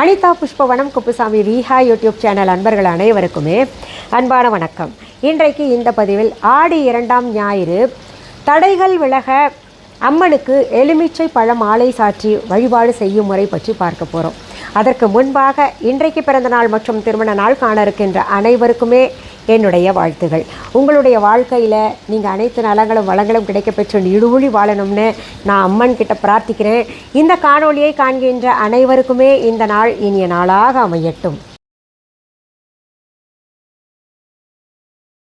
அனிதா புஷ்பவனம் குப்புசாமி ரீஹா YouTube channel அன்பர்கள் அனைவருக்குமே அன்பான வணக்கம். இன்றைக்கு இந்த பதிவில் ஆடி இரண்டாம் ஞாயிறு தடைகள் விலக அம்மனுக்கு எலுமிச்சை பழ மாலை சாற்றி வழிபாடு செய்யும் முறை பற்றி பார்க்க போகிறோம் அதற்கு முன்பாக இன்றைக்கு பிறந்த நாள் மற்றும் திருமண நாள் காண இருக்கின்ற அனைவருக்குமே என்னுடைய வாழ்த்துகள். உங்களுடைய வாழ்க்கையில் நீங்கள் அனைத்து நலங்களும் வளங்களும் கிடைக்கப்பெற்று நீடுழி வாழணும்னு நான் அம்மன் கிட்ட பிரார்த்திக்கிறேன். இந்த காணொலியை காண்கின்ற அனைவருக்குமே இந்த நாள் இனிய நாளாக அமையட்டும்.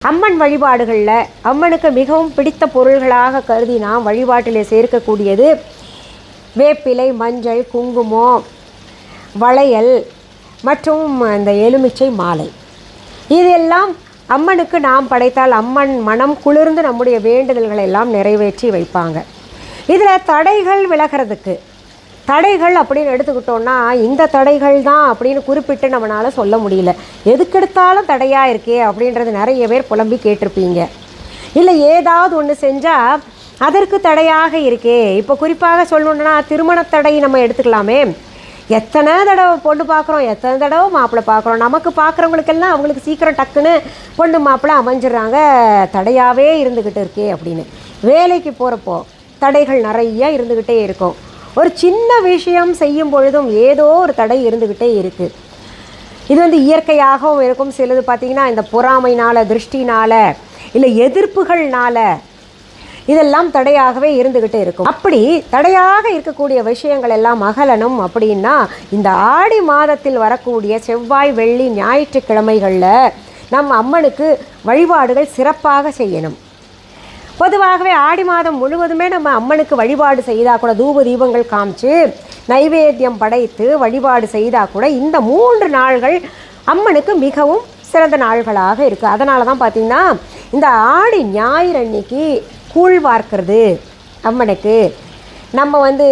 அம்மன் வழிபாடுகளில் அம்மனுக்கு மிகவும் பிடித்த பொருள்களாக கருதி நாம் வழிபாட்டில் சேர்க்கக்கூடியது வேப்பிலை மஞ்சள் குங்குமம் வளையல் மற்றும் இந்த எலுமிச்சை மாலை. இதெல்லாம் அம்மனுக்கு நாம் படைத்தால் அம்மன் மனம் குளிர்ந்து நம்முடைய வேண்டுதல்களை எல்லாம் நிறைவேற்றி வைப்பாங்க. இதில் தடைகள் விலகிறதுக்கு. தடைகள் அப்படின்னு எடுத்துக்கிட்டோம்னா இந்த தடைகள் தான் அப்படின்னு குறிப்பிட்டு நம்மளால் சொல்ல முடியல. எதுக்கெடுத்தாலும் தடையாக இருக்கே அப்படின்றது நிறைய பேர் புலம்பி கேட்டிருப்பீங்க. இல்லை ஏதாவது ஒன்று செஞ்சால் அதற்கு தடையாக இருக்கே. இப்போ குறிப்பாக சொல்லணுன்னா திருமண தடை நம்ம எடுத்துக்கலாமே. எத்தனை தடவை பொண்ணு பார்க்குறோம் எத்தனை தடவை மாப்பிள்ளை பார்க்குறோம். நமக்கு பார்க்குறவங்களுக்கெல்லாம் அவங்களுக்கு சீக்கிரம் டக்குன்னு பொண்ணு மாப்பிள்ளை அமைஞ்சிடுறாங்க. தடையாகவே இருந்துக்கிட்டு இருக்கே அப்படின்னு. வேலைக்கு போகிறப்போ தடைகள் நிறைய இருந்துக்கிட்டே இருக்கும். ஒரு சின்ன விஷயம் செய்யும் பொழுதும் ஏதோ ஒரு தடை இருந்துக்கிட்டே இருக்குது இது வந்து இயற்கையாகவும் இருக்கும். சிலது பார்த்திங்கன்னா இந்த பொறாமைனால் திருஷ்டினால் இல்லை எதிர்ப்புகள்னால இதெல்லாம் தடையாகவே இருந்துக்கிட்டே இருக்கும். அப்படி தடையாக இருக்கக்கூடிய விஷயங்கள் எல்லாம் அகலணும் அப்படின்னா இந்த ஆடி மாதத்தில் வரக்கூடிய செவ்வாய் வெள்ளி ஞாயிற்றுக்கிழமைகளில் நம்ம அம்மனுக்கு வழிபாடுகள் சிறப்பாக செய்யணும். பொதுவாகவே ஆடி மாதம் முழுவதுமே நம்ம அம்மனுக்கு வழிபாடு செய்தால் கூட தூப தீபங்கள் காமிச்சு நைவேத்தியம் படைத்து வழிபாடு செய்தால் கூட இந்த மூன்று நாள்கள் அம்மனுக்கு மிகவும் சிறந்த நாள்களாக இருக்குது அதனால தான் பார்த்திங்கன்னா இந்த ஆடி ஞாயிறு அன்னைக்கு கூழ் வார்க்கிறது அம்மனுக்கு. நம்ம வந்து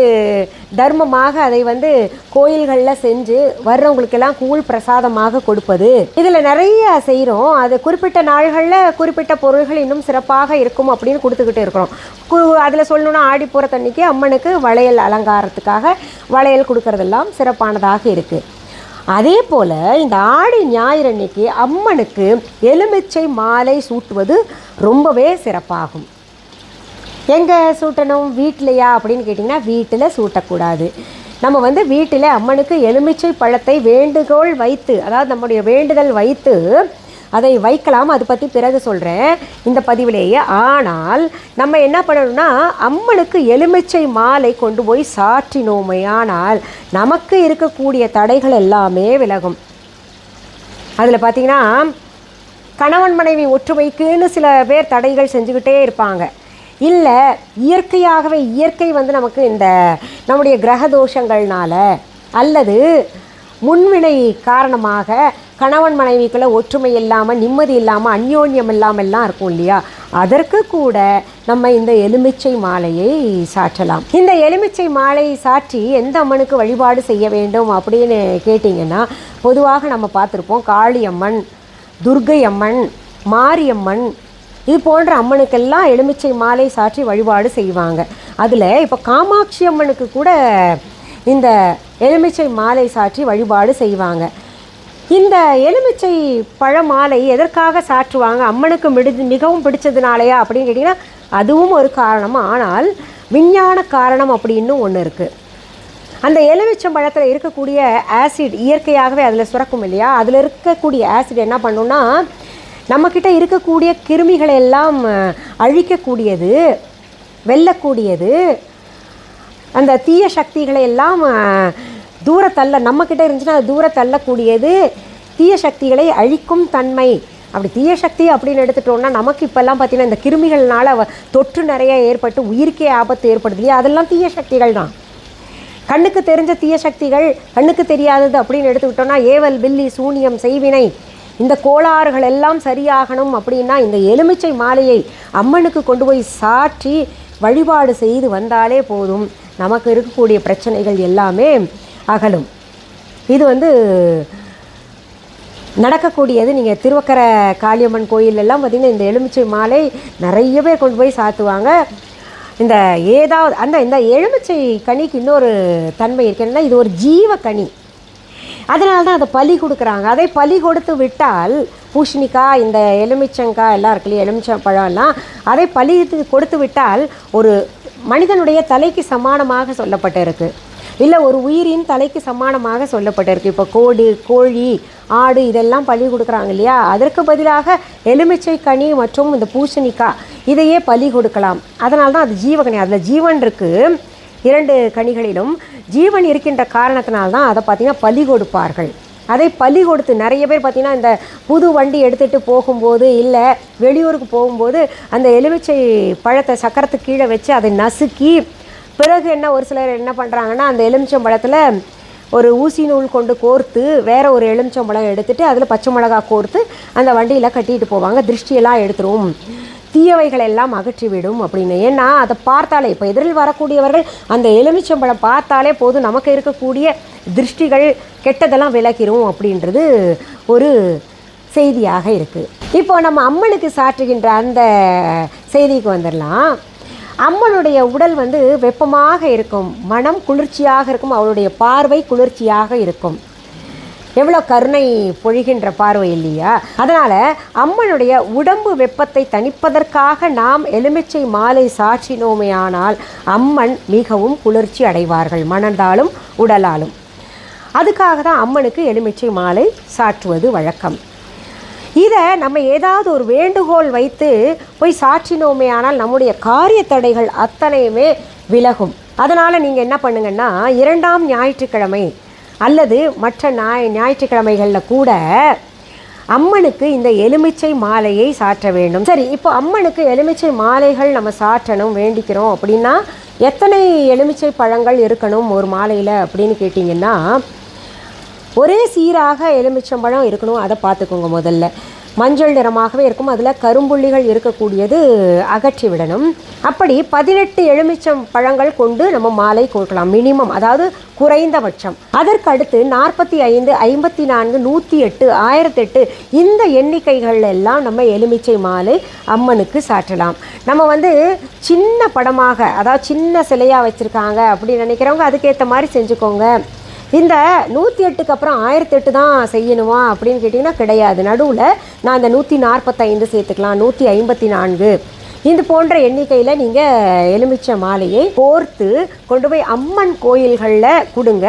தர்மமாக அதை வந்து கோயில்களில் செஞ்சு வர்றவங்களுக்கெல்லாம் கூழ் பிரசாதமாக கொடுப்பது. இதில் நிறைய செய்கிறோம் அது குறிப்பிட்ட நாள்களில் குறிப்பிட்ட பொருள்கள் இன்னும் சிறப்பாக இருக்கும் அப்படின்னு கொடுத்துக்கிட்டு இருக்கிறோம். கு அதில் சொல்லணுன்னா ஆடி தண்ணிக்கு அம்மனுக்கு வளையல் அலங்காரத்துக்காக வளையல் கொடுக்கறதெல்லாம் சிறப்பானதாக இருக்குது அதே போல் இந்த ஆடி ஞாயிறு அன்னைக்கு அம்மனுக்கு எலுமிச்சை மாலை சூட்டுவது ரொம்பவே சிறப்பாகும். எங்கே சூட்டணும்? வீட்டிலையா? அப்படின்னு கேட்டிங்கன்னா வீட்டில் சூட்டக்கூடாது. நம்ம வந்து வீட்டில் அம்மனுக்கு எலுமிச்சை பழத்தை வேண்டுகோள் வைத்து அதாவது நம்முடைய வேண்டுதல் வைத்து அதை வைக்கலாம். அதை பற்றி பிறகு சொல்கிறேன் இந்த பதிவிலேயே. ஆனால் நம்ம என்ன பண்ணணும்னா அம்மனுக்கு எலுமிச்சை மாலை கொண்டு போய் சாற்றினோமே. ஆனால் நமக்கு இருக்கக்கூடிய தடைகள் எல்லாமே விலகும். அதில் பார்த்திங்கன்னா கணவன் மனைவி ஒற்றுமைக்குன்னு சில பேர் தடைகள் செஞ்சுக்கிட்டே இருப்பாங்க. இல்லை இயற்கையாகவே இயற்கை வந்து நமக்கு இந்த நம்முடைய கிரக தோஷங்கள்னால அல்லது முன்வினை காரணமாக கணவன் மனைவிக்குள்ளே ஒற்றுமை இல்லாமல் நிம்மதி இல்லாமல் அந்யோன்யம் இல்லாமல்லாம் இருக்கும் இல்லையா? அதற்கு கூட நம்ம இந்த எலுமிச்சை மாலையை சாற்றலாம். இந்த எலுமிச்சை மாலையை சாற்றி எந்த அம்மனுக்கு வழிபாடு செய்ய வேண்டும் அப்படின்னு கேட்டிங்கன்னா பொதுவாக நம்ம பார்த்துருப்போம் காளியம்மன் துர்கை அம்மன் மாரியம்மன் இது போன்ற அம்மனுக்கெல்லாம் எலுமிச்சை மாலை சாற்றி வழிபாடு செய்வாங்க. அதில் இப்போ காமாட்சி அம்மனுக்கு கூட இந்த எலுமிச்சை மாலை சாற்றி வழிபாடு செய்வாங்க. இந்த எலுமிச்சை பழமாலை எதற்காக சாற்றுவாங்க? அம்மனுக்கு மிடி மிகவும் பிடிச்சதுனாலையா அப்படின்னு கேட்டிங்கன்னா அதுவும் ஒரு காரணம். ஆனால் விஞ்ஞான காரணம் அப்படின்னு ஒன்று இருக்குது அந்த எலுமிச்சம் பழத்தில் இருக்கக்கூடிய ஆசிட் இயற்கையாகவே அதில் சுரக்கும் இல்லையா? அதில் இருக்கக்கூடிய ஆசிட் என்ன பண்ணுன்னா நம்மக்கிட்ட இருக்கக்கூடிய கிருமிகளை எல்லாம் அழிக்கக்கூடியது வெல்லக்கூடியது அந்த தீய சக்திகளை எல்லாம் தூரத்தள்ள நம்மக்கிட்ட இருந்துச்சுன்னா அது தள்ளக்கூடியது தீய சக்திகளை அழிக்கும் தன்மை. அப்படி தீய சக்தி அப்படின்னு எடுத்துட்டோம்னா நமக்கு இப்போல்லாம் பார்த்தீங்கன்னா இந்த கிருமிகள்னால் தொற்று நிறைய ஏற்பட்டு உயிருக்கே ஆபத்து ஏற்படுது இல்லையா? அதெல்லாம் தீய சக்திகள் தான். கண்ணுக்கு தெரிஞ்ச தீய சக்திகள் கண்ணுக்கு தெரியாதது அப்படின்னு எடுத்துக்கிட்டோம்னா ஏவல் பில்லி சூனியம் செய்வினை இந்த கோளாறுகள் எல்லாம் சரியாகணும் அப்படின்னா இந்த எலுமிச்சை மாலையை அம்மனுக்கு கொண்டு போய் சாற்றி வழிபாடு செய்து வந்தாலே போதும். நமக்கு இருக்கக்கூடிய பிரச்சனைகள் எல்லாமே அகலும். இது வந்து நடக்கக்கூடியது. நீங்கள் திருவக்கரை காளியம்மன் கோயிலெல்லாம் பார்த்திங்கன்னா இந்த எலுமிச்சை மாலை நிறைய பேர் கொண்டு போய் சாத்துவாங்க. இந்த ஏதாவது அந்த இந்த எலுமிச்சை கனிக்கு இன்னொரு தன்மை இருக்குன்னா இது ஒரு ஜீவ கனி. அதனால தான் அதை பலி கொடுக்குறாங்க. அதை பலி கொடுத்து விட்டால் பூஷணிக்காய் இந்த எலுமிச்சங்காய் எல்லாம் இருக்கு இல்லையா எலுமிச்சம்பழம் எல்லாம் அதை பலி கொடுத்து விட்டால் ஒரு மனிதனுடைய தலைக்கு சமானமாக சொல்லப்பட்டிருக்கு. இல்லை ஒரு உயிரின் தலைக்கு சமானமாக சொல்லப்பட்டிருக்கு. இப்போ கோடு கோழி ஆடு இதெல்லாம் பலி கொடுக்குறாங்க இல்லையா? அதற்கு பதிலாக எலுமிச்சை கனி மற்றும் இந்த பூசணிக்காய் இதையே பலி கொடுக்கலாம். அதனால தான் அது ஜீவகனி அதில் ஜீவன் இருக்குது இரண்டு கனிகளிலும் ஜீவன் இருக்கின்ற காரணத்தினால் தான் அதை பார்த்திங்கன்னா பலி கொடுப்பார்கள். அதை பலி கொடுத்து நிறைய பேர் பார்த்திங்கன்னா இந்த புது வண்டி எடுத்துகிட்டு போகும்போது இல்லை வெளியூருக்கு போகும்போது அந்த எலுமிச்சை பழத்தை சக்கரத்துக்கு கீழே வச்சு அதை நசுக்கி பிறகு என்ன ஒரு சிலர் என்ன பண்ணுறாங்கன்னா அந்த எலுமிச்சம் பழத்தில் ஒரு ஊசி நூல் கொண்டு கோர்த்து வேறு ஒரு எலுமிச்சம்பழம் எடுத்துகிட்டு அதில் பச்சை மிளகா கோர்த்து அந்த வண்டியில் கட்டிட்டு போவாங்க. திருஷ்டியெல்லாம் எடுத்துரும். தீயவைகள் எல்லாம் அகற்றிவிடும் அப்படின்னு. ஏன்னா அதை பார்த்தாலே இப்போ எதிரில் வரக்கூடியவர்கள் அந்த எலுமிச்சம்பழம் பார்த்தாலே போதும் நமக்கு இருக்கக்கூடிய திருஷ்டிகள் கெட்டதெல்லாம் விலகிரும் அப்படின்றது ஒரு செய்தியாக இருக்குது இப்போ நம்ம அம்மனுக்கு சாற்றுகின்ற அந்த செய்திக்கு வந்துடலாம். அம்மனுடைய உடல் வந்து வெப்பமாக இருக்கும் மனம் குளிர்ச்சியாக இருக்கும் அவளுடைய பார்வை குளிர்ச்சியாக இருக்கும். எவ்வளோ கருணை பொழிகின்ற பார்வை இல்லையா? அதனால் அம்மனுடைய உடம்பு வெப்பத்தை தணிப்பதற்காக நாம் எலுமிச்சை மாலை சாற்றினோமே ஆனால் அம்மன் மிகவும் குளிர்ச்சி அடைவார்கள் மணந்தாலும் உடலாலும். அதுக்காக தான் அம்மனுக்கு எலுமிச்சை மாலை சாற்றுவது வழக்கம். இதை நம்ம ஏதாவது ஒரு வேண்டுகோள் வைத்து போய் சாற்றினோமே ஆனால் நம்முடைய காரிய தடைகள் அத்தனையுமே விலகும். அதனால் நீங்கள் என்ன பண்ணுங்கன்னா இரண்டாம் ஞாயிற்றுக்கிழமை அல்லது மற்ற ஞாய் ஞாயிற்றுக்கிழமைகளில் கூட அம்மனுக்கு இந்த எலுமிச்சை மாலையை சாற்ற வேண்டும். சரி இப்போ அம்மனுக்கு எலுமிச்சை மாலைகள் நம்ம சாற்றணும் வேண்டிக்கிறோம் அப்படின்னா எத்தனை எலுமிச்சை பழங்கள் இருக்கணும் ஒரு மாலையில் அப்படின்னு கேட்டிங்கன்னா ஒரே சீராக எலுமிச்சம்பழம் இருக்கணும் அதை பார்த்துக்கோங்க முதல்ல. மஞ்சள் நிறமாகவே இருக்கும். அதில் கரும்புள்ளிகள் இருக்கக்கூடியது அகற்றி விடணும். அப்படி பதினெட்டு எலுமிச்சம் பழங்கள் கொண்டு நம்ம மாலை கொடுக்கலாம் மினிமம் அதாவது குறைந்தபட்சம். அதற்கு அடுத்து நாற்பத்தி ஐந்து ஐம்பத்தி நான்கு நூற்றி எட்டு ஆயிரத்தெட்டு இந்த எண்ணிக்கைகள் எல்லாம் நம்ம எலுமிச்சை மாலை அம்மனுக்கு சாற்றலாம். நம்ம வந்து சின்ன படமாக அதாவது சின்ன சிலையாக வச்சுருக்காங்க அப்படின்னு நினைக்கிறவங்க அதுக்கேற்ற மாதிரி செஞ்சுக்கோங்க. இந்த நூற்றி எட்டுக்கு அப்புறம் ஆயிரத்தி எட்டு தான் செய்யணுமா அப்படின்னு கேட்டிங்கன்னா கிடையாது. நடுவில் நான் இந்த நூற்றி நாற்பத்தைந்து சேர்த்துக்கலாம். நூற்றி ஐம்பத்தி நான்கு. இது போன்ற எண்ணிக்கையில் நீங்கள் எலுமிச்சை மாலையை கோர்த்து கொண்டு போய் அம்மன் கோயில்களில் கொடுங்க.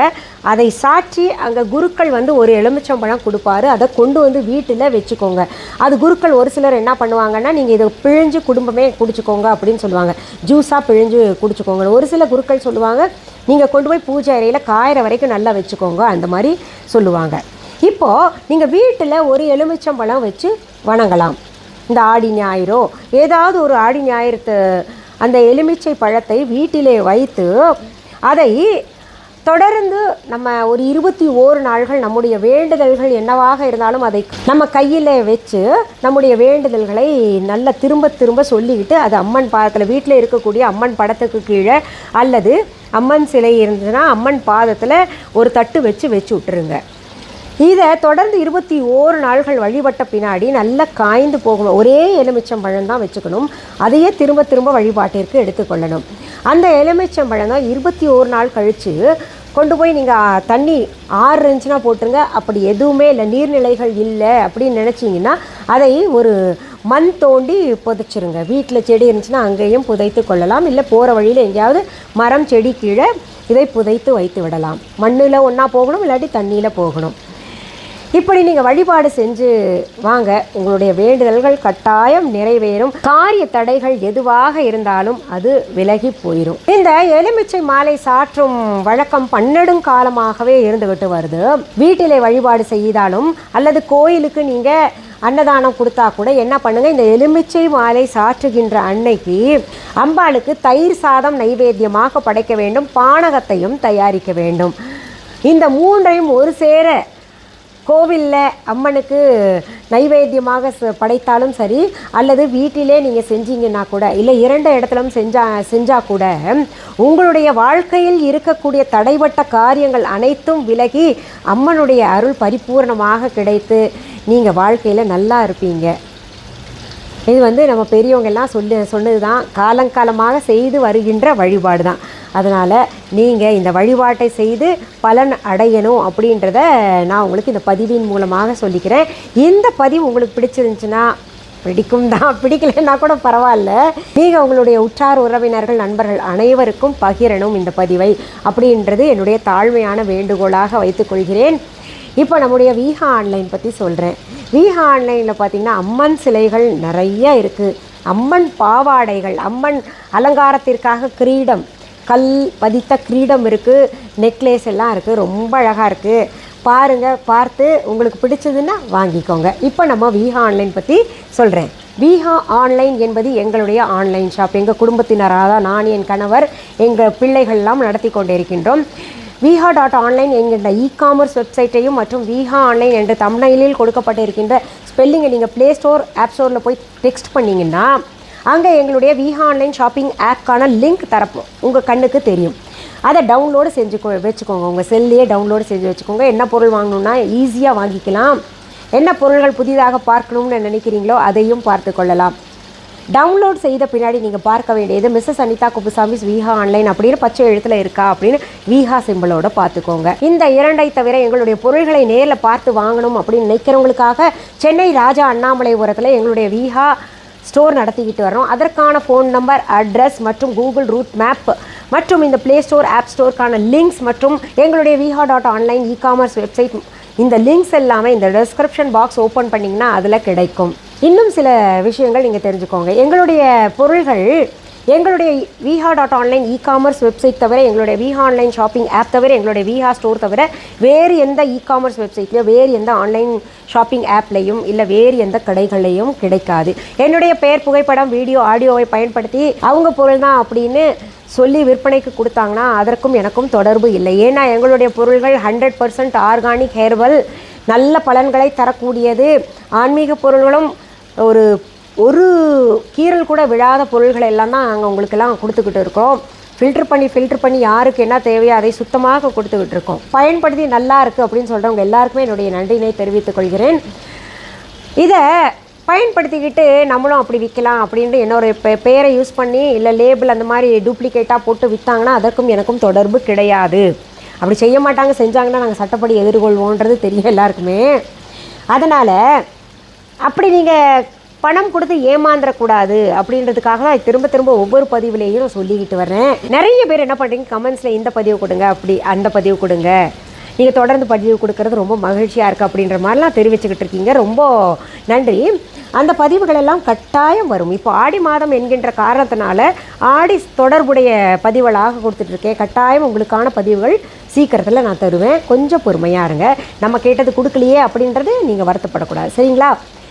அதை சாற்றி அங்கே குருக்கள் வந்து ஒரு எலுமிச்சம்பழம் கொடுப்பாரு. அதை கொண்டு வந்து வீட்டில் வச்சுக்கோங்க. அது குருக்கள் ஒரு சிலர் என்ன பண்ணுவாங்கன்னா நீங்கள் இதை பிழிஞ்சு குடும்பமே குடிச்சுக்கோங்க அப்படின்னு சொல்லுவாங்க. ஜூஸாக பிழிஞ்சு குடிச்சுக்கோங்க. ஒரு சில குருக்கள் சொல்லுவாங்க நீங்கள் கொண்டு போய் பூஜை அறையில் காயிற வரைக்கும் நல்லா வச்சுக்கோங்க. அந்த மாதிரி சொல்லுவாங்க. இப்போது நீங்கள் வீட்டில் ஒரு எலுமிச்சம்பழம் வச்சு வணங்கலாம். இந்த ஆடி ஞாயிறோ ஏதாவது ஒரு ஆடி ஞாயிறத்து அந்த எலுமிச்சை பழத்தை வீட்டிலே வைத்து அதை தொடர்ந்து நம்ம ஒரு இருபத்தி ஓரு நாள்கள் நம்முடைய வேண்டுதல்கள் என்னவாக இருந்தாலும் அதை நம்ம கையில் வச்சு நம்முடைய வேண்டுதல்களை நல்ல திரும்ப திரும்ப சொல்லிக்கிட்டு அது அம்மன் பாதத்தில் வீட்டில் இருக்கக்கூடிய அம்மன் படத்துக்கு கீழே அல்லது அம்மன் சிலை இருந்ததுன்னா அம்மன் பாதத்தில் ஒரு தட்டு வச்சு வச்சு விட்டுருங்க. இதை தொடர்ந்து இருபத்தி ஓரு நாள்கள் வழிபட்ட பின்னாடி நல்லா காய்ந்து போகணும் ஒரே எலுமிச்சம் தான் வச்சுக்கணும். அதையே திரும்ப திரும்ப வழிபாட்டிற்கு எடுத்துக்கொள்ளணும் அந்த எலுமிச்சம்பழம் தான் இருபத்தி ஓரு நாள் கழித்து கொண்டு போய் நீங்கள் தண்ணி ஆறு இருந்துச்சுன்னா போட்டுருங்க. அப்படி எதுவுமே இல்லை. நீர்நிலைகள் இல்லை அப்படின்னு நினச்சிங்கன்னா அதை ஒரு மண் தோண்டி புதைச்சிருங்க. வீட்டில் செடி இருந்துச்சுன்னா அங்கேயும் புதைத்து கொள்ளலாம். இல்லை போகிற வழியில் எங்கேயாவது மரம் செடி கீழே இதை புதைத்து வைத்து விடலாம். மண்ணில் ஒன்றா போகணும் இல்லாட்டி தண்ணியில் போகணும். இப்படி நீங்கள் வழிபாடு செஞ்சு வாங்க. உங்களுடைய வேண்டுதல்கள் கட்டாயம் நிறைவேறும். காரிய தடைகள் எதுவாக இருந்தாலும் அது விலகி போயிடும் இந்த எலுமிச்சை மாலை சாற்றும் வழக்கம் பன்னெடும் காலமாகவே இருந்துகிட்டு வருது. வீட்டிலே வழிபாடு செய்தாலும் அல்லது கோயிலுக்கு நீங்கள் அன்னதானம் கொடுத்தா கூட என்ன பண்ணுங்க? இந்த எலுமிச்சை மாலை சாற்றுகின்ற அன்னைக்கு அம்பாளுக்கு தயிர் சாதம் நைவேத்தியமாக படைக்க வேண்டும். பானகத்தையும் தயாரிக்க வேண்டும். இந்த மூன்றையும் ஒரு சேர கோவிலில் அம்மனுக்கு நைவேத்தியமாக படைத்தாலும் சரி அல்லது வீட்டிலே நீங்கள் செஞ்சீங்கன்னா கூட இல்லை இரண்டு இடத்துலும் செஞ்சா செஞ்சால் கூட உங்களுடைய வாழ்க்கையில் இருக்கக்கூடிய தடைப்பட்ட காரியங்கள் அனைத்தும் விலகி அம்மனுடைய அருள் பரிபூர்ணமாக கிடைத்து நீங்கள் வாழ்க்கையில் நல்லா இருப்பீங்க. இது வந்து நம்ம பெரியவங்கெல்லாம் சொல்லி சொன்னது தான் காலங்காலமாக செய்து வருகின்ற வழிபாடு தான் அதனால் நீங்கள் இந்த வழிபாட்டை செய்து பலன் அடையணும் அப்படின்றத நான் உங்களுக்கு இந்த பதிவின் மூலமாக சொல்லிக்கிறேன். இந்த பதிவு உங்களுக்கு பிடிச்சிருந்துச்சுன்னா பிடிக்கும் தான். பிடிக்கலைன்னா கூட பரவாயில்ல. நீங்கள் உங்களுடைய உற்றார் உறவினர்கள் நண்பர்கள் அனைவருக்கும் பகிரணும் இந்த பதிவை அப்படின்றது என்னுடைய தாழ்மையான வேண்டுகோளாக வைத்துக்கொள்கிறேன் இப்போ நம்முடைய வீஹா ஆன்லைன் பற்றி சொல்கிறேன் வீஹா ஆன்லைனில் பார்த்தீங்கன்னா அம்மன் சிலைகள் நிறைய இருக்குது அம்மன் பாவாடைகள் அம்மன் அலங்காரத்திற்காக கிரீடம் கல் பதித்த கிரீடம் இருக்குது நெக்லேஸ் எல்லாம் இருக்குது ரொம்ப அழகாக இருக்குது பாருங்கள் பார்த்து உங்களுக்கு பிடிச்சதுன்னா வாங்கிக்கோங்க. இப்போ நம்ம வீஹா ஆன்லைன் பற்றி சொல்கிறேன் வீஹா ஆன்லைன் என்பது எங்களுடைய ஆன்லைன் ஷாப். எங்கள் குடும்பத்தினராக தான் நான் என் கணவர் எங்கள் பிள்ளைகள்லாம் நடத்தி கொண்டிருக்கின்றோம். விஹா டாட் ஆன்லைன் என்கின்ற இ காமர்ஸ் வெப்சைட்டையும் மற்றும் விஹா ஆன்லைன் என்ற தமிழில் கொடுக்கப்பட்டிருக்கின்ற ஸ்பெல்லிங்கை நீங்கள் ப்ளே ஸ்டோர் ஆப் ஸ்டோரில் போய் டெக்ஸ்ட் பண்ணிங்கன்னா அங்கே எங்களுடைய விஹா ஆன்லைன் ஷாப்பிங் ஆப்க்கான லிங்க் தரப்போம் உங்கள் கண்ணுக்கு தெரியும். அதை டவுன்லோடு செஞ்சு வச்சுக்கோங்க. உங்கள் செல்லையே டவுன்லோடு செஞ்சு வச்சுக்கோங்க. என்ன பொருள் வாங்கணும்னா ஈஸியாக வாங்கிக்கலாம். என்ன பொருள்கள் புதிதாக பார்க்கணும்னு நினைக்கிறீங்களோ அதையும் பார்த்து கொள்ளலாம். டவுன்லோட் செய்த பின்னாடி நீங்கள் பார்க்க வேண்டியது மிஸ்ஸஸ் அனிதா குப்புசாமிஸ் விஹா ஆன்லைன் அப்படின்னு பச்சை எழுத்தில் இருக்கா அப்படின்னு விஹா சிம்பிளோட பார்த்துக்கோங்க. இந்த இரண்டை தவிர எங்களுடைய பொருள்களை நேரில் பார்த்து வாங்கணும் அப்படின்னு நினைக்கிறவங்களுக்காக சென்னை ராஜா அண்ணாமலைபுரத்தில் எங்களுடைய விஹா ஸ்டோர் நடத்திக்கிட்டு வரோம் அதற்கான ஃபோன் நம்பர் அட்ரஸ் மற்றும் கூகுள் ரூட் மேப் மற்றும் இந்த ப்ளே ஸ்டோர் ஆப் ஸ்டோருக்கான லிங்க்ஸ் மற்றும் எங்களுடைய Viha dot online e commerce website இந்த லிங்க்ஸ் எல்லாமே இந்த டிஸ்கிரிப்ஷன் பாக்ஸ் ஓப்பன் பண்ணிங்கன்னா அதில் கிடைக்கும். இன்னும் சில விஷயங்கள் நீங்கள் தெரிஞ்சுக்கோங்க. எங்களுடைய பொருள்கள் எங்களுடைய Viha dot online e commerce website தவிர எங்களுடைய விஹா ஆன்லைன் ஷாப்பிங் ஆப் தவிர எங்களுடைய விஹா ஸ்டோர் தவிர வேறு எந்த இ காமர்ஸ் வெப்சைட்லையோ வேறு எந்த ஆன்லைன் ஷாப்பிங் ஆப்லையும் இல்லை வேறு எந்த கடைகள்லையும் கிடைக்காது. என்னுடைய பெயர் புகைப்படம் வீடியோ ஆடியோவை பயன்படுத்தி அவங்க பொருள் தான் அப்படின்னு சொல்லி விற்பனைக்கு கொடுத்தாங்கன்னா அதற்கும் எனக்கும் தொடர்பு இல்லை. ஏன்னா எங்களுடைய பொருள்கள் ஹண்ட்ரட் பர்சன்ட் ஆர்கானிக் ஹேர்பல் நல்ல பலன்களை தரக்கூடியது. ஆன்மீக பொருள்களும் ஒரு ஒரு கீரல் கூட விழாத பொருள்களை எல்லாம் தான் நாங்கள் உங்களுக்கெல்லாம் கொடுத்துக்கிட்டு இருக்கோம். ஃபில்டர் பண்ணி ஃபில்டர் பண்ணி யாருக்கு என்ன தேவையோ அதை சுத்தமாக கொடுத்துக்கிட்டு இருக்கோம். பயன்படுத்தி நல்லா இருக்குது அப்படின்னு சொல்கிறவங்க எல்லாருக்குமே என்னுடைய நன்றினை தெரிவித்துக் கொள்கிறேன். இதை பயன்படுத்திக்கிட்டு நம்மளும் அப்படி விற்கலாம் அப்படின்ட்டு என்னோட பே பேரை யூஸ் பண்ணி இல்லை லேபிள் அந்த மாதிரி டூப்ளிகேட்டாக போட்டு விற்றாங்கன்னா அதற்கும் எனக்கும் தொடர்பு கிடையாது. அப்படி செய்ய மாட்டாங்க செஞ்சாங்கன்னா நாங்கள் சட்டப்படி எதிர்கொள்வோன்றது தெரியும் எல்லாருக்குமே. அதனால் அப்படி நீங்கள் பணம் கொடுத்து ஏமாந்துடக்கூடாது அப்படின்றதுக்காக தான் திரும்ப திரும்ப ஒவ்வொரு பதிவுலேயும் சொல்லிக்கிட்டு வரேன் நிறைய பேர் என்ன பண்ணுறீங்க கமெண்ட்ஸில் இந்த பதிவு கொடுங்க அப்படி அந்த பதிவு கொடுங்க. நீங்கள் தொடர்ந்து பதிவு கொடுக்கறது ரொம்ப மகிழ்ச்சியாக இருக்குது அப்படின்ற மாதிரிலாம் தெரிவிச்சுக்கிட்டு இருக்கீங்க. ரொம்ப நன்றி. அந்த பதிவுகளெல்லாம் கட்டாயம் வரும். இப்போ ஆடி மாதம் என்கின்ற காரணத்தினால ஆடி தொடர்புடைய பதிவுகளாக கொடுத்துட்ருக்கேன் கட்டாயம் உங்களுக்கான பதிவுகள் சீக்கிரத்தில் நான் தருவேன். கொஞ்சம் பொறுமையாக இருங்க. நம்ம கேட்டது கொடுக்கலையே அப்படின்றது நீங்கள் வருத்தப்படக்கூடாது. சரிங்களா?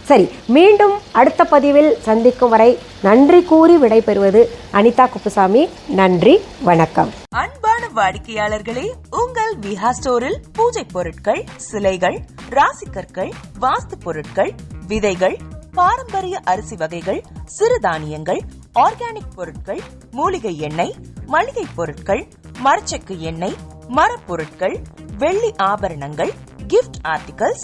சரி மீண்டும் அடுத்த பதிவில் சந்திக்கும் வரை நன்றி கூறி விடைபெறுவது அனிதா குப்புசாமி. நன்றி வணக்கம். அன்பான வாடிக்கையாளர்களே உங்கள் விஹா ஸ்டோரில் பூஜை பொருட்கள் சிலைகள் ராசிக்கற்கள் வாஸ்து பொருட்கள் விதைகள் பாரம்பரிய அரிசி வகைகள் சிறுதானியங்கள் ஆர்கானிக் பொருட்கள் மூலிகை எண்ணெய் மளிகை பொருட்கள் மரச்செக்கு எண்ணெய் மரப்பொருட்கள் வெள்ளி ஆபரணங்கள் கிஃப்ட் ஆர்டிகல்ஸ்